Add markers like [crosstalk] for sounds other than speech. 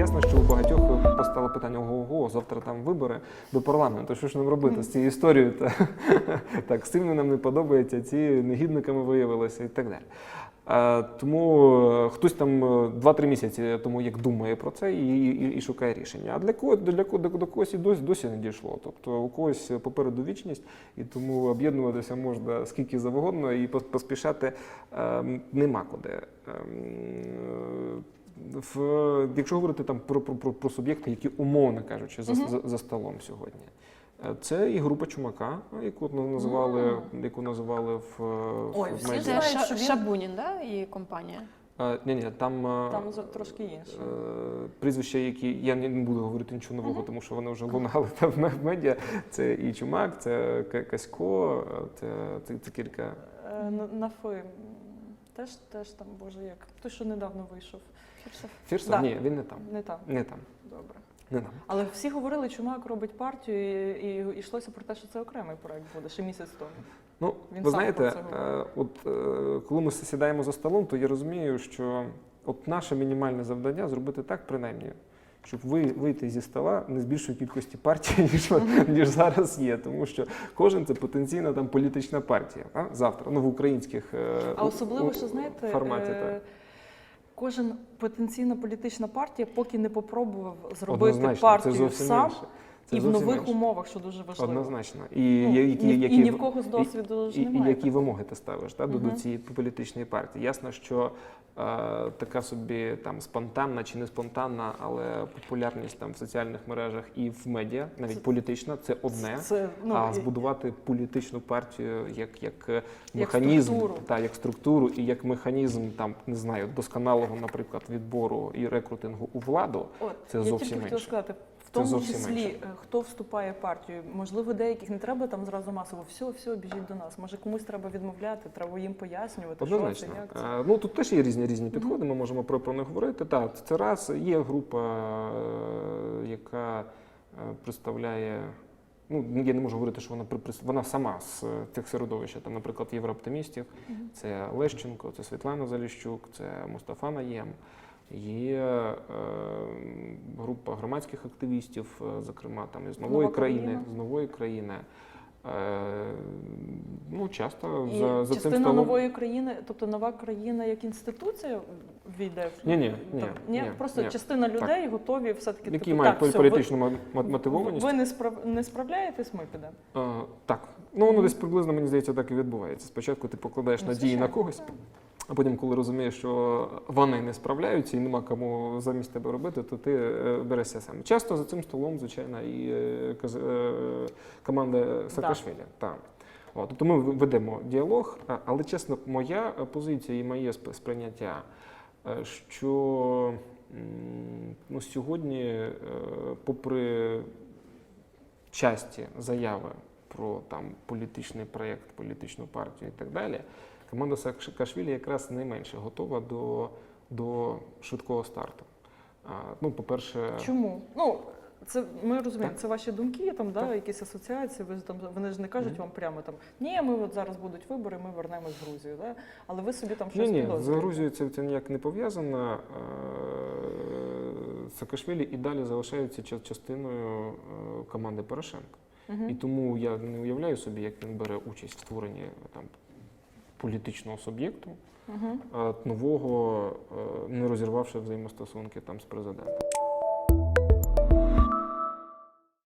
Ясно, що у багатьох постало питання: ого, завтра там вибори до парламенту. Що ж нам робити з цією історією? Та, [laughs] так, цим нам не подобається, ці негідниками виявилися і так далі. Е, Тому е, хтось там е, 2-3 місяці тому як думає про це і, і, і шукає рішення. А для кого для кого до, когось і досі, досі не дійшло. Тобто у когось попереду вічність, і тому об'єднуватися можна скільки завгодно і поспішати е, нема куди. Ем, в, якщо говорити там про, про, про, про суб'єкти, які умовно кажучи, за, Мгм. за, за столом сьогодні. Е, Це і група Чумака, яку називали, яку називали в, Ой, в всі знають, що він- Шабунін, да? і компанія. Е, Ні, ні, там, е, Там за- трошки інше. прізвища, які я не буду говорити нічого нового, Мгм. тому що вони вже лунали [laughs] там в ме- в медіа. Це і Чумак, це Касько, це, це, це кілька. На, на фи. м, Теж, теж там, боже, як. Той, що недавно вийшов. Фірсов? Да. Ні, він не там. Не там. Не там. Добре. Не там. Але всі говорили, Чумак робить партію, і, і йшлося про те, що це окремий проект буде ще місяць тому. Ну, Він ви знаєте, про це говорив. е, от е, коли ми сідаємо за столом, то я розумію, що от наше мінімальне завдання зробити так, принаймні, щоб ви вийти зі стола не з більшої кількості партій, [laughs] ніж, ніж зараз є. Тому що кожен це потенційна там політична партія. А? Завтра, ну в українських е, А особливо, у- що знаєте, форматі, е, так. кожен потенційна політична партія, поки не попробував зробити Однозначно, партію сам інше. Це і в нових інше. умовах, що дуже важливо. Однозначно. І, Ну, які, ні, які, і ні в кого з досвіду ж і, і немає. які вимоги ти ставиш та, до, до цієї політичної партії? Ясно, що е, така собі там спонтанна чи не спонтанна, але популярність там в соціальних мережах і в медіа, навіть Це- політична, це одне. Це, ну, а і- збудувати політичну партію як, як е, механізм, структуру. та, як структуру і як механізм там не знаю досконалого, наприклад, відбору і рекрутингу у владу. От, Це я зовсім тільки хотіла сказати, в тому числі, інше. Хто вступає в партію, можливо, деяких не треба там зразу масово, все, все, біжіть до нас. Може, комусь треба відмовляти, треба їм пояснювати, що це, як це. Е, Ну тут теж є різні різні підходи. Ми можемо про, про них говорити. Так, це раз є група, е, яка е, представляє. Ну, я не можу говорити, що вона при- вона сама з е, тих середовища, там, наприклад, єврооптимістів. Це Лещенко, це Світлана Заліщук, це Мустафа Наєм. Є е, група громадських активістів, е, зокрема там із нової Нова країни, країна. з нової країни. Е, ну, часто І за, за цим столом. нової країни, тобто нова країна як інституція війде в ні, Там- ні, ні, просто ні. частина людей готові все-таки які типу, мають так, політичну ви, мотивованість. ви не, справ, не справляєтесь, ми підемо. Е, так. Ну, воно десь приблизно, мені здається, так і відбувається. Спочатку ти покладаєш Ну, надії на когось, а потім, коли розумієш, що вони не справляються і нема кому замість тебе робити, то ти е, берешся сам. Часто за цим столом, звичайно, і е, е, команда Саакашвілі. Так. От, тобто ми ведемо діалог, але чесно, моя позиція і моє сприйняття, що ну, сьогодні, попри часті заяви про там політичний проєкт, політичну партію і так далі, команда Саакашвілі якраз найменше готова до, до швидкого старту. А, ну, по-перше, Чому? Ну, це ми розуміємо, Так. це ваші думки, там, да, Так. якісь асоціації. Ви там вони ж не кажуть Мгм. вам прямо там ні, ми от зараз будуть вибори, ми вернемось в Грузію. Да? Але ви собі там ні, щось ні, з підозрюєте. Грузією це, це ніяк не пов'язано. Саакашвілі і далі залишається ча- частиною е, команди Порошенка. Мгм. І тому я не уявляю собі, як він бере участь в створенні там політичного суб'єкту. Е, нового, е, не розірвавши взаємостосунки там з президентом.